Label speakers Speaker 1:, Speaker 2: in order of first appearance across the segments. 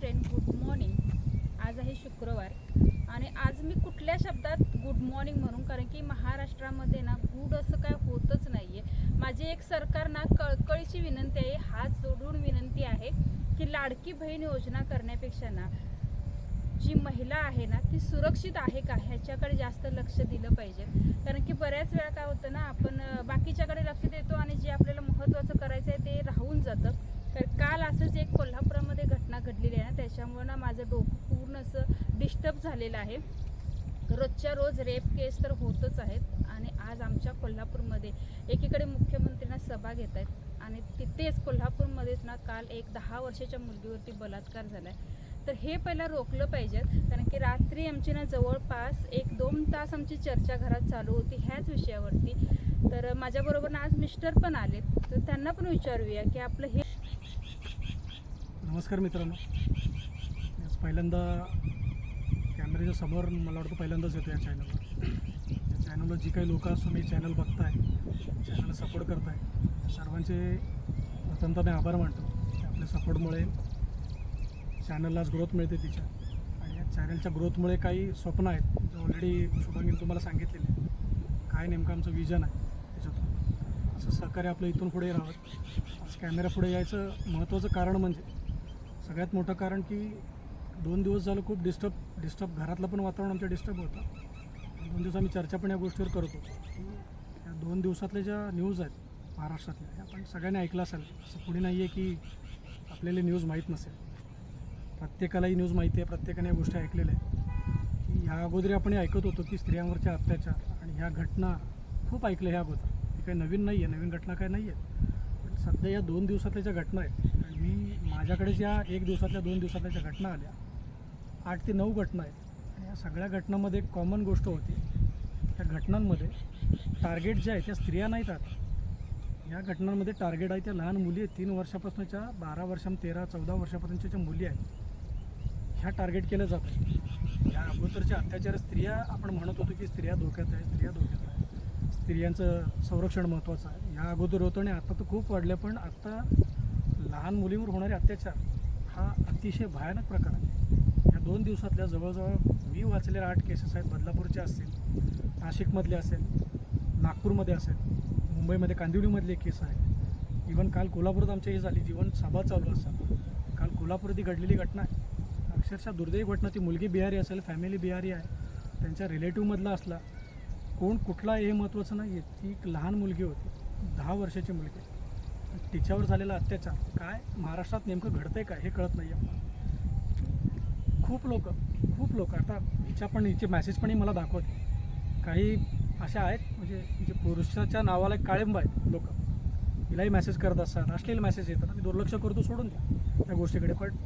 Speaker 1: Train good morning आज आहे शुक्रवार. आणि आज मी कुठल्या शब्दात गुड मॉर्निंग म्हणून कारण की महाराष्ट्रामध्ये ना गुड असं काय होतच नाही आहे माझी एक सरकारना कळकळीची विनंती आहे हात जोडून विनंती आहे की लाडकी बहीण योजना करण्यापेक्षा ना जी महिला आहे ना ती सुरक्षित आहे का? ह्याच्याकडे जास्त लक्ष दिलं पाहिजे. कारण की बऱ्याच वेळा काय होतं ना आपण बाकीच्याकडे लक्ष देतो आणि जे आपल्याला महत्त्वाचं करायचं आहे ते राहून जातं तर काल असंच एक कोल्हापुरामध्ये घटना घडलेली आहे ना त्याच्यामुळं ना माझं डोकं पूर्ण असं डिस्टर्ब झालेलं आहे. रोजच्या रोज रेप केस तर होतच आहेत आणि आज आमच्या कोल्हापूरमध्ये एकीकडे मुख्यमंत्र्यांना सभा घेत आहेत आणि तिथेच कोल्हापूरमध्येच ना काल एक दहा वर्षाच्या मुलगीवरती बलात्कार झाला आहे तर हे पहिला रोखलं पाहिजे कारण की रात्री आमची ना जवळपास एक दोन तास आमची चर्चा घरात चालू होती ह्याच विषयावरती. तर माझ्याबरोबर ना आज मिस्टर पण आलेत. तर त्यांना पण विचारूया की आपलं हे
Speaker 2: नमस्कार मित्रांनो. पहिल्यांदा कॅमेऱ्याच्या समोर मला वाटतं पहिल्यांदाच येतो या चॅनलवर या चॅनलवर जी काही लोकं असून मी चॅनल बघताय चॅनलला सपोर्ट करताय सर्वांचे प्रथमतः मी आभार मानतो. आपल्या सपोर्टमुळे चॅनलला ग्रोथ मिळते तिच्या. आणि या चॅनलच्या ग्रोथमुळे काही स्वप्न आहेत जे ऑलरेडी शुभांगीने तुम्हाला सांगितलेले आहेत. काय नेमकं आमचं विजन आहे त्याच्यातून. असं सहकार्य आपलं इथून पुढे राहावं. आज कॅमेरा पुढे यायचं महत्त्वाचं कारण म्हणजे सगळ्यात मोठं कारण की दोन दिवस झालं खूप डिस्टर्ब डिस्टर्ब घरातलं पण वातावरण आमचं डिस्टर्ब होतं. दोन दिवस आम्ही चर्चा पण या गोष्टीवर करत होतो. या दोन दिवसातल्या ज्या न्यूज आहेत महाराष्ट्रातल्या ह्या आपण सगळ्यांनी ऐकलं असेल. असं कुणी नाही आहे की आपल्याला न्यूज माहीत नसेल. प्रत्येकालाही न्यूज माहिती आहे प्रत्येकाने या गोष्टी ऐकलेल्या आहेत. की ह्या अगोदर आपण ऐकत होतो की स्त्रियांवरच्या अत्याचार आणि ह्या घटना खूप ऐकल्या ह्या अगोदर. हे काही नवीन नाही आहे नवीन घटना काय नाही आहेत पण सध्या या दोन दिवसातल्या ज्या घटना आहेत आणि मी माझ्याकडे ज्या एक दिवसातल्या दोन दिवसातल्या ज्या घटना आल्या आठ ते नऊ घटना आहेत. आणि या सगळ्या घटनांमध्ये एक कॉमन गोष्ट होती. त्या घटनांमध्ये टार्गेट जे आहे त्या स्त्रिया नाहीत आता. या घटनांमध्ये टार्गेट आहे त्या लहान मुली आहेत. तीन वर्षापासूनच्या बारा वर्षां तेरा चौदा वर्षापर्यंतच्या ज्या मुली आहेत ह्या टार्गेट केल्या जातात या अगोदरच्या अत्याचार स्त्रिया आपण म्हणत होतो की स्त्रिया धोक्यात आहे स्त्रिया धोक्यात आहे. स्त्रियांचं संरक्षण महत्त्वाचं आहे. या अगोदर होतं आणि आता तर खूप वाढलं पण आत्ता लहान मुलींवर होणारे अत्याचार हा अतिशय भयानक प्रकार आहे. दोन दिवसातल्या जवळजवळ मी वाचलेल्या आठ केसेस आहेत. बदलापूरच्या असतील नाशिकमधले असेल नागपूरमध्ये असेल मुंबईमध्ये कांदिवलीमधली एक केस आहे. इवन काल कोल्हापुरात आमच्या ही झाली जीवन सभा चालू असताना. काल कोल्हापुरात ही घडलेली घटना आहे. अक्षरशः दुर्दैवी घटना ती मुलगी बिहारी असेल फॅमिली बिहारी आहे. त्यांच्या रिलेटिव्हमधला असला कोण कुठला हे महत्त्वाचं नाही आहे ती एक लहान मुलगी होती. दहा वर्षाची मुलगी. तिच्यावर झालेला अत्याचार. काय महाराष्ट्रात नेमकं घडतंय काय हे कळत नाही आहे खूप लोक खूप लोक आता हिच्या पण हिचे मॅसेज पण मला दाखवते. काही अशा आहेत म्हणजे जे पुरुषाच्या नावाला एक काळिंब आहेत लोक. हिलाही मेसेज करत असतात असलेले मेसेज येतात. मी दुर्लक्ष करतो सोडून द्या त्या गोष्टीकडे. पण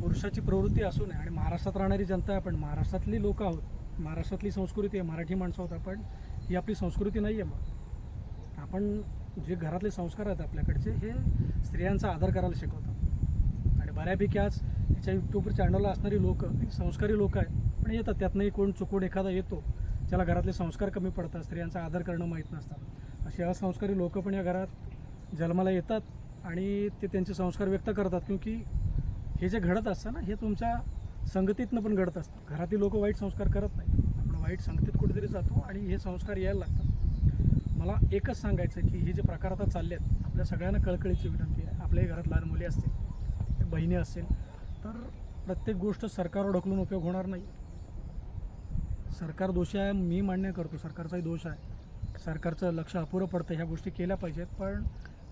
Speaker 2: पुरुषाची प्रवृत्ती असू नये. आणि महाराष्ट्रात राहणारी जनता आहे आपण महाराष्ट्रातली लोक आहोत. महाराष्ट्रातली संस्कृती आहे मराठी माणसं आहोत आपण. ही आपली संस्कृती नाही आहे मग. आपण जे घरातले संस्कार आहेत आपल्याकडचे हे स्त्रियांचा आदर करायला शिकवतात आणि बऱ्यापैकी आज त्याच्या यूट्यूब चॅनलला असणारी लोक संस्कारी लोक आहेत. पण येतात त्यातनंही कोण चुकून एखादा येतो ज्याला घरातले संस्कार कमी पडतात स्त्रियांचा आदर करणं माहीत नसतात असे असंस्कारी लोक पण या घरात जन्माला येतात आणि ते त्यांचे संस्कार व्यक्त करतात. क्योंकि हे जे घडत असतं ना हे तुमच्या संगतीतनं पण घडत असतं. घरातील लोक वाईट संस्कार करत नाही आपण वाईट संगतीत कुठेतरी जातो आणि हे संस्कार यायला लागतात. मला एकच सांगायचं की हे जे प्रकार आता चालले आहेत आपल्या सगळ्यांना कळकळीची विनंती आहे. आपल्याही घरात लहान मुली असतील बहिणी असतील तर प्रत्येक गोष्ट सरकारवर ढकलून उपयोग होणार नाही. सरकार दोषी आहे मी मान्य करतो सरकारचाही दोष आहे. सरकारचं लक्ष अपुरं पडतं ह्या गोष्टी केल्या पाहिजेत पण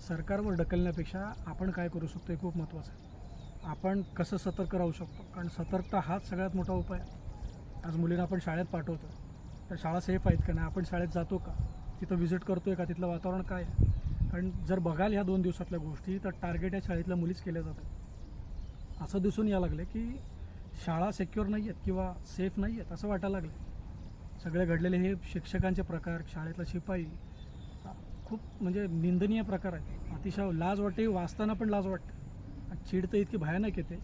Speaker 2: सरकारवर ढकलण्यापेक्षा आपण काय करू शकतो हे खूप महत्त्वाचं आहे. आपण कसं सतर्क राहू शकतो? कारण सतर्कता हाच सगळ्यात मोठा उपाय आहे. आज मुलींना आपण शाळेत पाठवतो. तर शाळा सेफ आहेत का नाही? आपण शाळेत जातो का? तिथं व्हिजिट करतो आहे का? तिथलं वातावरण काय आहे? कारण जर बघाल ह्या दोन दिवसातल्या गोष्टी तर टार्गेट या शाळेतल्या मुलीच केल्या जातात. असं दिसून यायला लागलं की शाळा सेक्युअर नाही आहेत किंवा सेफ नाही आहेत असं वाटायला लागलं सगळे घडलेले हे शिक्षकांचे प्रकार शाळेतला शिपाई खूप म्हणजे निंदनीय प्रकार आहेत. अतिशय लाज वाटते वाचताना पण लाज वाटते. चिडतं चीड तर इतकी भयानक येते.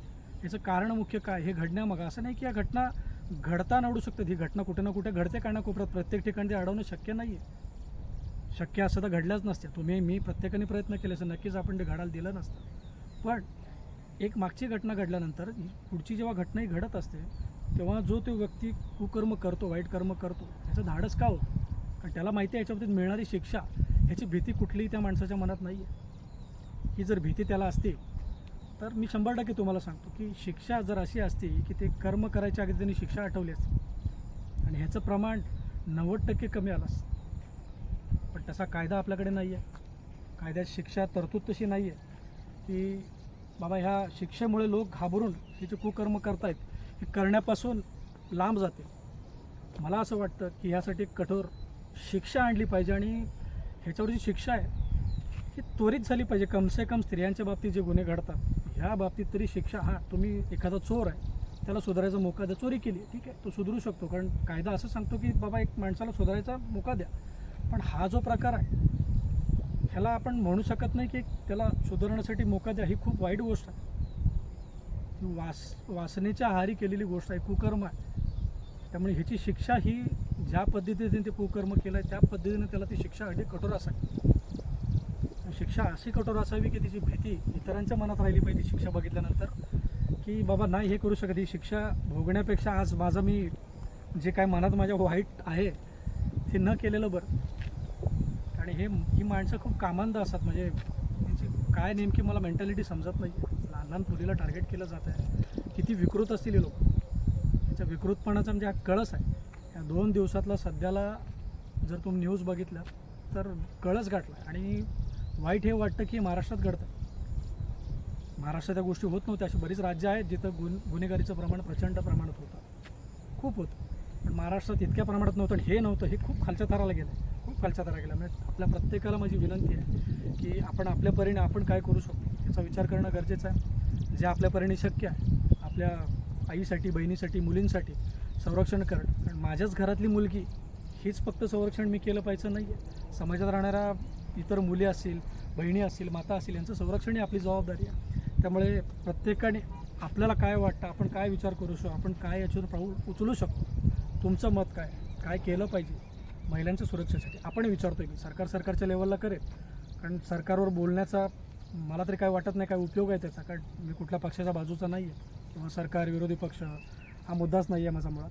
Speaker 2: याचं कारण मुख्य काय? हे घडण्यामागं. असं नाही की या घटना घडताना अडू शकतात. ही घटना कुठे ना कुठे घडते कानाकोपऱ्यात प्रत्येक ठिकाणी ते अडवणं शक्य नाही आहे शक्य असं तर घडल्याच नसते. तुम्ही मी प्रत्येकाने प्रयत्न केले असं नक्कीच आपण ते घडायला दिलं नसतं. पण एक मागची घटना घडल्यानंतर ही पुढची जेव्हा घटना ही घडत असते तेव्हा जो तो व्यक्ती कुकर्म करतो वाईट कर्म करतो त्याचं धाडस का होतं? कारण त्याला माहिती आहे याच्याबद्दल मिळणारी शिक्षा ह्याची भीती कुठलीही त्या माणसाच्या मनात नाही आहे ही जर भीती त्याला असते तर मी शंभर टक्के तुम्हाला सांगतो की शिक्षा जर अशी असती की ते कर्म करायच्या अगदी त्यांनी शिक्षा आठवली असती आणि ह्याचं प्रमाण नव्वद टक्के कमी आलं असतं. पण तसा कायदा आपल्याकडे नाही आहे कायद्यात शिक्षा तरतूद तशी नाही आहे की बाबा ह्या शिक्षेमुळे लोक घाबरून हे जे कुकर्म करतायत हे करण्यापासून लांब जाते. मला असं वाटतं की ह्यासाठी कठोर शिक्षा आणली पाहिजे आणि ह्याच्यावर जी शिक्षा आहे ही त्वरित झाली पाहिजे. कमसे कम स्त्रियांच्या बाबतीत जे गुन्हे घडतात ह्या बाबतीत तरी शिक्षा हा तुम्ही एखादा चोर आहे त्याला सुधारायचा मोका द्या. चोरी केली ठीक आहे तो सुधरू शकतो. कारण कायदा असं सांगतो की बाबा एक माणसाला सुधारायचा मोका द्या. पण हा जो प्रकार आहे ह्याला आपण म्हणू शकत नाही की त्याला सुधारण्यासाठी मोका द्या ही खूप वाईट गोष्ट आहे. वास वासनेच्या आहारी केलेली गोष्ट आहे कुकर्म आहे. त्यामुळे ह्याची शिक्षा ही ज्या पद्धतीने ते कुकर्म केलं आहे त्या पद्धतीने त्याला ती शिक्षा अगदी कठोर असावी. शिक्षा अशी कठोर असावी की तिची भीती इतरांच्या मनात राहिली पाहिजे शिक्षा बघितल्यानंतर की बाबा नाही हे करू शकत ही शिक्षा भोगण्यापेक्षा आज माझं मी जे काय मनात माझ्या वाईट आहे ते न केलेलं बरं. आणि हे ही माणसं खूप कामांध असतात. म्हणजे त्यांची काय नेमकी मला मेंटॅलिटी समजत नाही लहान लहान मुलीला टार्गेट केलं जात आहे किती विकृत असतील हे लोक. त्यांच्या विकृतपणाचा म्हणजे हा कळस आहे. या दोन दिवसातला सध्याला जर तुम्ही न्यूज बघितला तर कळस गाठला आणि वाईट हे वाटतं की महाराष्ट्रात घडतं महाराष्ट्रात त्या गोष्टी होत नव्हत्या. अशी बरीच राज्य आहेत जिथं गुन गुन्हेगारीचं प्रमाण प्रचंड प्रमाणात होतं. खूप होतं. पण महाराष्ट्रात इतक्या प्रमाणात नव्हतं आणि हे नव्हतं. हे खूप खालच्या थराला गेलं आहे खालच्या थराला गेला. म्हणजे आपल्या प्रत्येकाला माझी विनंती आहे की आपण आपल्या परीने आपण काय करू शकतो याचा विचार करणं गरजेचं आहे. जे आपल्या परीने शक्य आहे आपल्या आईसाठी बहिणीसाठी मुलींसाठी संरक्षण करणं. कारण माझ्याच घरातली मुलगी हीच फक्त संरक्षण मी केलं पाहिजे नाही आहे समाजात राहणाऱ्या इतर मुली असतील बहिणी असतील माता असतील यांचं संरक्षण ही आपली जबाबदारी आहे. त्यामुळे प्रत्येकाने आपल्याला काय वाटतं आपण काय विचार करू शकतो आपण काय याच्यावर पाऊल उचलू शकतो तुमचं मत काय? काय केलं पाहिजे? महिलांच्या सुरक्षेसाठी. आपण विचारतोय की सरकार सरकारच्या लेवलला करेल. कारण सरकारवर बोलण्याचा मला तरी काय वाटत नाही काय उपयोग आहे त्याचा. कारण मी कुठल्या पक्षाच्या बाजूचा नाही आहे किंवा सरकार विरोधी पक्ष हा मुद्दाच नाही आहे माझा मुळात.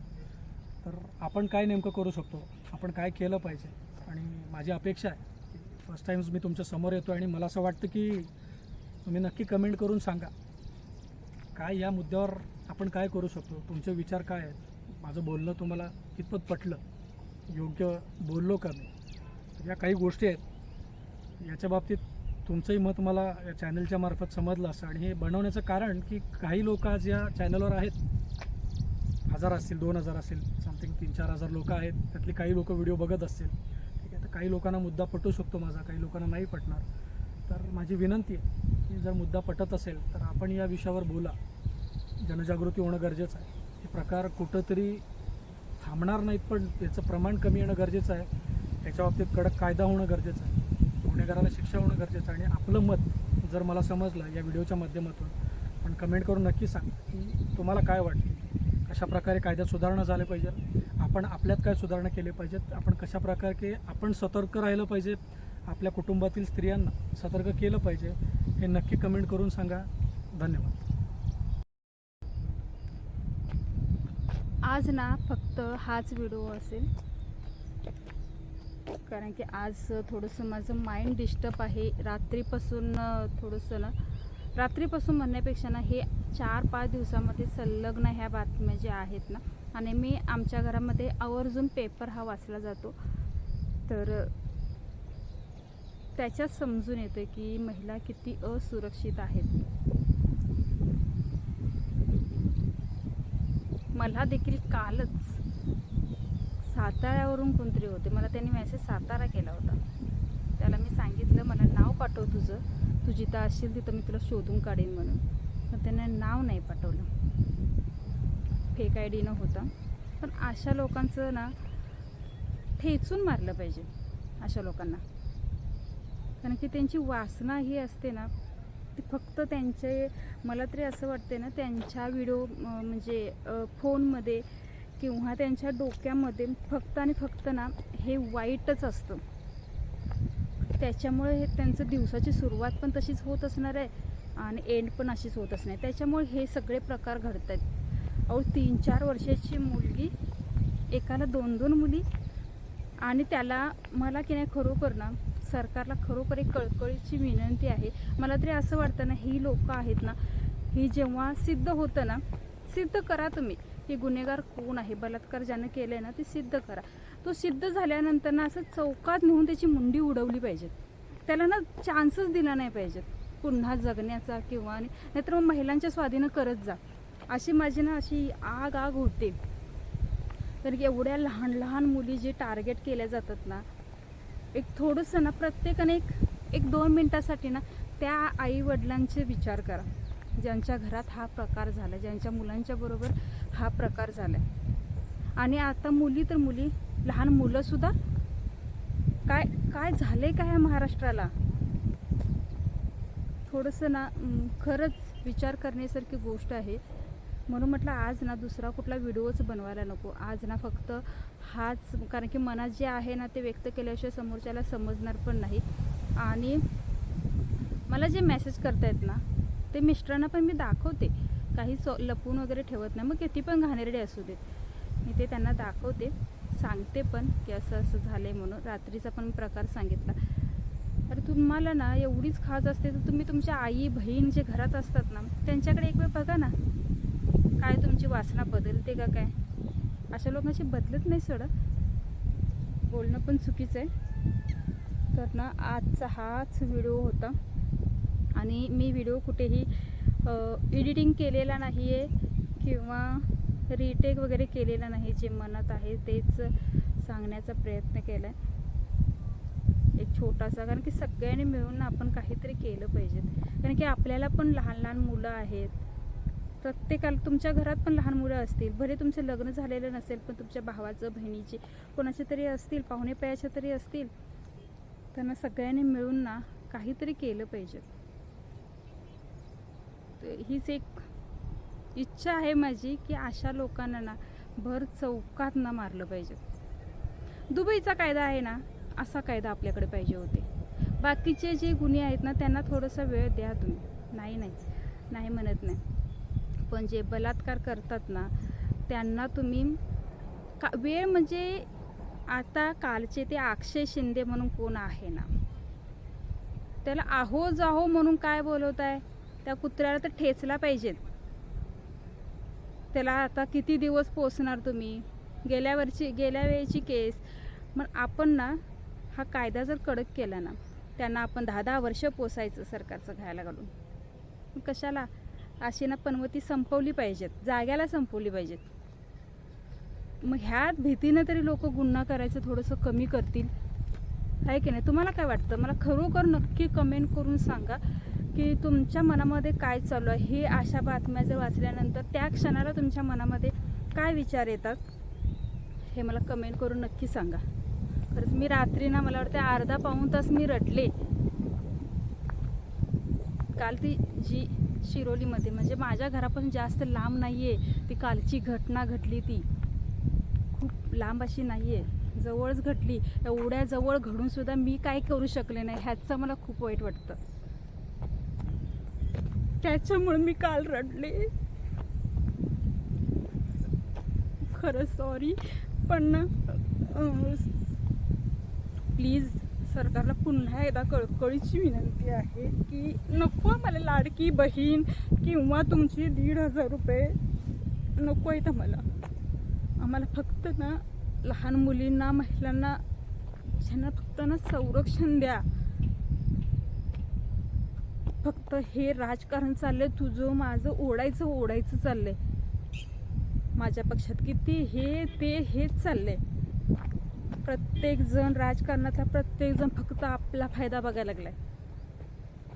Speaker 2: तर आपण काय नेमकं करू शकतो? आपण काय केलं पाहिजे? आणि माझी अपेक्षा आहे की फर्स्ट टाईम्स मी तुमच्यासमोर येतो आणि मला असं वाटतं की तुम्ही नक्की कमेंट करून सांगा. काय या मुद्द्यावर आपण काय करू शकतो? तुमचे विचार काय आहेत? माझं बोलणं तुम्हाला कितपत पटलं? योग्य बोललो का मी? या काही गोष्टी आहेत. याच्या बाबतीत तुमचंही मत मला या चॅनलच्या मार्फत समजलं असं आणि हे बनवण्याचं कारण की काही लोक आज या चॅनलवर आहेत. हजार असतील दोन हजार असतील समथिंग तीन चार हजार लोक आहेत. त्यातली काही लोक व्हिडिओ बघत असतील. ठीक आहे तर काही लोकांना मुद्दा पटू शकतो माझा काही लोकांना नाही पटणार. तर माझी विनंती आहे की जर मुद्दा पटत असेल तर आपण या विषयावर बोला. जनजागृती होणं गरजेचं आहे. हे प्रकार कुठंतरी थांबणार नाहीत पण त्याचं प्रमाण कमी येणं गरजेचं आहे. याच्या बाबतीत कडक कायदा होणं गरजेचं आहे. गुन्हेगाराला शिक्षा होणं गरजेचं आहे. आणि आपलं मत जर मला समजलं या व्हिडिओच्या माध्यमातून पण कमेंट करून नक्की सांग की तुम्हाला काय वाटतं? कशा प्रकारे कायद्यात सुधारणा झाल्या पाहिजे? आपण आपल्यात काय सुधारणा केली पाहिजेत आपण कशा प्रकारे आपण सतर्क राहिलं पाहिजे? आपल्या कुटुंबातील स्त्रियांना सतर्क केलं पाहिजे? हे नक्की कमेंट करून सांगा. धन्यवाद.
Speaker 1: आज ना फक्त हाच व्हिडिओ असेल. कारण की आज थोडंसं माझं माइंड डिस्टर्ब आहे. रात्रीपासून थोडंसं ना रात्रीपासून म्हणण्यापेक्षा ना हे चार पाच दिवसामध्ये संलग्न ह्या बातम्या ज्या आहेत ना आणि मी आमच्या घरामध्ये आवर्जून पेपर हा वाचला जातो. तर त्याच्यात समजून येतं की महिला किती असुरक्षित आहेत. मला देखील कालच साताऱ्यावरून कोणतरी होते. मला त्यांनी मेसेज सातारा केला होता. त्याला मी सांगितलं मला नाव पाठव तुझं. तू जिथं असशील तिथं मी तुला शोधून काढेन म्हणून. पण त्यांना नाव नाही पाठवलं. फेक आय डीनं होता. पण अशा लोकांचं ना ठेचून मारलं पाहिजे अशा लोकांना. कारण की त्यांची वासना ही असते ना फक्त त्यांचे मला तरी असं वाटते ना त्यांच्या व्हिडिओ म्हणजे फोनमध्ये किंवा त्यांच्या डोक्यामध्ये फक्त आणि फक्त ना हे वाईटच असतं. त्याच्यामुळे हे त्यांचं दिवसाची सुरुवात पण तशीच होत असणार आहे आणि एंड पण अशीच होत असणार त्याच्यामुळे हे सगळे प्रकार घडत आहेत अहो तीन चार वर्षाची मुलगी एकाला दोन दोन मुली आणि त्याला मला की नाही खरोखर ना सरकारला खरोखर एक कळकळीची विनंती आहे. मला तरी असं वाटतं ना ही लोकं आहेत ना ही जेव्हा सिद्ध होतं ना सिद्ध करा तुम्ही. की गुन्हेगार कोण आहे? बलात्कार ज्यानं केलं आहे ना ते सिद्ध करा. तो सिद्ध झाल्यानंतर ना असं चौकात नेऊन त्याची मुंडी उडवली पाहिजेत. त्याला ना चान्सच दिला नाही पाहिजेत. पुन्हा जगण्याचा किंवा आणि- नाहीतर मग महिलांच्या स्वाधीनं करत जा. अशी माझी ना अशी आग आग होते. कारण की एवढ्या लहान लहान मुली जे टार्गेट केल्या जातात ना एक थोडंसं ना प्रत्येकाने एक एक दोन मिनटासाठी ना त्या आई वडिलांचे विचार करा. ज्यांच्या घरात हा प्रकार झाला ज्यांच्या मुलांच्या बरोबर हा प्रकार झाला आणि आता मुली तर मुली लहान मुलंसुद्धा काय काय झालंय काय महाराष्ट्राला? थोडंसं ना खरंच विचार करण्यासारखी गोष्ट आहे. म्हणून म्हटलं आज ना दुसरा कुठला व्हिडिओच बनवायला नको. आज ना फक्त हाच कारण की मनात जे आहे ना ते व्यक्त केल्याशिवाय समोरच्याला समजणार पण नाही. आणि मला जे मेसेज करतायत ना ते मिस्टरांना पण मी दाखवते. काही सो लपून वगैरे ठेवत नाही. मग किती पण घाणेरडे असू देत. मी ते त्यांना दाखवते. सांगते पण की असं असं झालं आहे म्हणून. रात्रीचा पण प्रकार सांगितला. अरे तुम्हाला ना एवढीच खाज असते तर तुम्ही तुमच्या आई बहीण जे घरात असतात ना त्यांच्याकडे एक वेळ बघा ना. काय तुमची वासना बदलते का काय? अशा लोकांशी बदलत नाही सोडं बोलणं पण चुकीचं आहे. तर ना आजचा हाच व्हिडिओ होता. आणि मी व्हिडिओ कुठेही एडिटिंग केलेला नाही आहे किंवा रिटेक वगैरे केलेला नाही जे मनात आहे तेच सांगण्याचा प्रयत्न केला आहे एक छोटासा कारण की सगळ्यांनी मिळून आपण काहीतरी केलं पाहिजे. कारण की आपल्याला पण लहान लहान मुलं आहेत. प्रत्येकाला तुमच्या घरात पण लहान मुलं असतील. भले तुमचं लग्न झालेलं नसेल पण तुमच्या भावाचं बहिणीचे कोणाचे तरी असतील पाहुणे पयाच्या तरी असतील त्यांना सगळ्यांनी मिळून ना काहीतरी केलं पाहिजे. तर हीच एक इच्छा आहे माझी की अशा लोकांना ना भर चौकात ना मारलं पाहिजे. दुबईचा कायदा आहे ना असा कायदा आपल्याकडे पाहिजे होते. बाकीचे जे गुन्हे आहेत ना त्यांना थोडासा वेळ द्या तुम्ही. नाही नाही. नाही म्हणत नाही. पण जे बलात्कार करतात ना त्यांना तुम्ही का वेळ म्हणजे आता कालचे ते अक्षय शिंदे म्हणून कोण आहे ना? त्याला आहो जाहो म्हणून काय बोलवत आहे त्या कुत्र्याला तर ठेचला पाहिजेत. त्याला आता किती दिवस पोचणार तुम्ही? गेल्या वर्षी गेल्या वेळेची केस. मग आपण ना हा कायदा जर कडक केला ना त्यांना आपण दहा दहा वर्ष पोसायचं सरकारचं घ्यायला घालून. कशाला? अशी ना पनवती संपवली पाहिजेत जाग्याला संपवली पाहिजेत. मग ह्या भीतीनं तरी लोक गुन्हा करायचं थोडंसं कमी करतील. आहे की नाही? तुम्हाला काय वाटतं? मला खरोखर नक्की कमेंट करून सांगा की तुमच्या मनामध्ये काय चालू आहे? हे अशा बातम्या जर वाचल्यानंतर त्या क्षणाला तुमच्या मनामध्ये काय विचार येतात? हे मला कमेंट करून नक्की सांगा. खरंच मी रात्री ना मला वाटतं अर्धा पाऊण तास मी रडले. काल ती जी शिरोलीमध्ये. म्हणजे माझ्या घरापासून जास्त लांब नाही आहे ती कालची घटना घडली ती. खूप लांब अशी नाही आहे जवळच घडली एवढ्या जवळ घडूनसुद्धा मी काय करू शकले नाही ह्याचं मला खूप वाईट वाटतं. त्याच्यामुळे मी काल रडले. खरं सॉरी पण प्लीज सरकारला पुन्हा एकदा कळकळीची विनंती आहे की नको मला लाडकी बहीण किंवा तुमची दीड हजार रुपये नको आहेत आम्हाला. आम्हाला फक्त ना लहान मुलींना महिलांना ज्यांना फक्त ना संरक्षण द्या. फक्त हे राजकारण चाललंय तुझं माझं ओढायचं ओढायचं चाललंय. माझ्या पक्षात किती हे ते हेच चाललंय. प्रत्येक जण राजकारणातला प्रत्येक जण फक्त आपला फायदा बघायला लागलाय.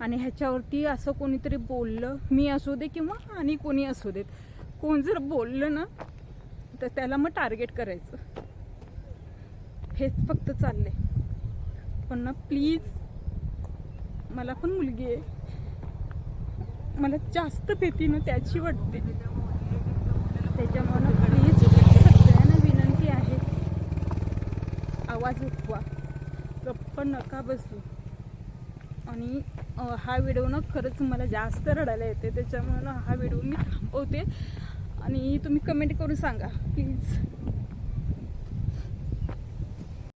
Speaker 1: आणि ह्याच्यावरती असं कोणीतरी बोललं मी असू दे किंवा आणि कोणी असू देत. कोण जर बोललं ना तर त्याला मग टार्गेट करायचं. हेच फक्त चाललंय. पण ना प्लीज मला पण मुलगी आहे. मला जास्त भीती ना त्याची वाटते. त्याच्यामुळं प्लीज सगळ्यांना विनंती आहे आवाज उठवा. गप्प नका बसू. आणि हा व्हिडिओ ना खरंच मला जास्त रडायला येते त्याच्यामुळे ना हा व्हिडिओ मी थांबवते आणि तुम्ही कमेंट करून सांगा प्लीज